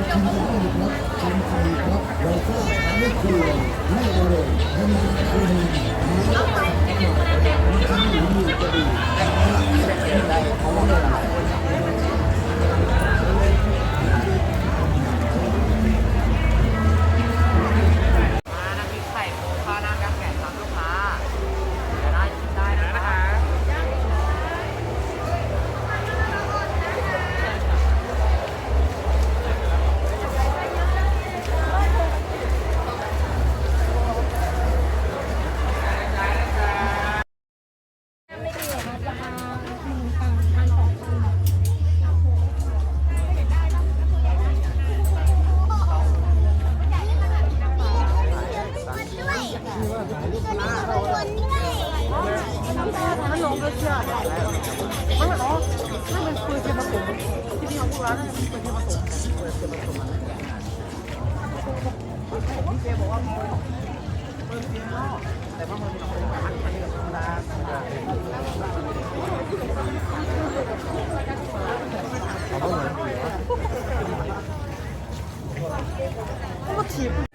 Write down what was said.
Thank you. มันลงไปเชื่อไม่หรอไม่เป็นปืนเทียมผสมที่พี่เขาพูดแล้วนั่นเป็นปืนเทียมผสมเปิดเทียมผสมมันผมเจบอกว่าปืนเทียมนอกแต่ว่ามันเป็นของมันมันเป็นธรรมดาเขาเหมือนกันก็ถีบ